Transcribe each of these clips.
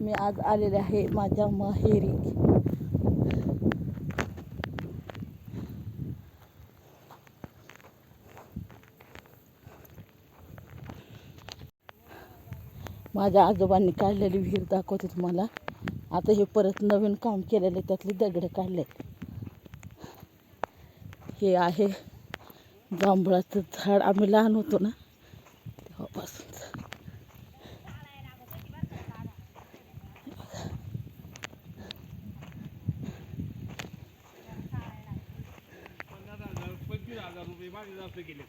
मी आज आलेले आहे माझ्या माहेरी. माझ्या आजोबांनी काढलेली विहीर दाखवते तुम्हाला. आता हे परत नवीन काम केलेले त्यातली दगड काढले. हे आहे जांभळाचं झाड. आम्ही लहान होतो ना तेव्हापासून. हजार रुपये माझे जास्त गेले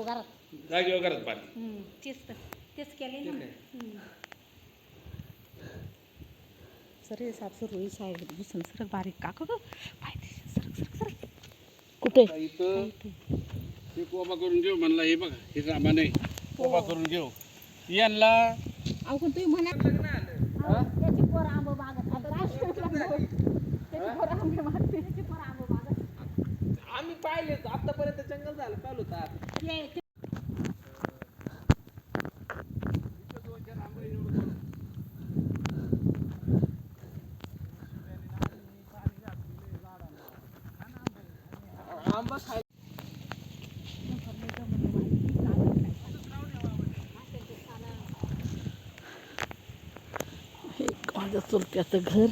घरात. जागेवर घरात पाणी. हम्म, तेच तर तेच केले ना. हम्म. सर हे सुरू साहेब दिसून सर बारीक काकू ग. सरक सरक सरक कुठे? इथं हे कोबा करून घेऊ म्हणला हे बघा हे सामान आहे. कोबा करून घेऊ. यांना अहो पण तुम्ही म्हणा. अहो, त्याची पोरं आंबा बागत आता राष्ट्रवादी त्याची पोरं आंबे बागत त्याची पोरं आंबा बागत आम्ही पाहिले आतापर्यंत जंगल झालं चालू होता ते- आंबा खाय एक माझ्या चुलत्याचं घर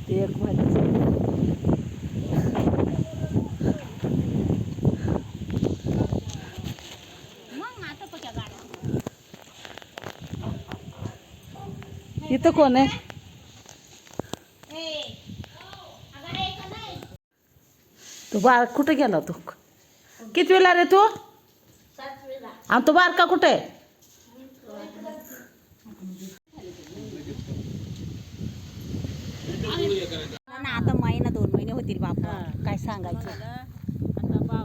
ते एक माझ्या चुलत्याचं मग आता पक्या गाड्या इथं कोण आहे? तो बार कुठे गेला तो? किती वेळा रे तू? आणि तो बारका कुठे आहे? आता महिना दोन महिने होतील बापा. काय सांगायचं? आता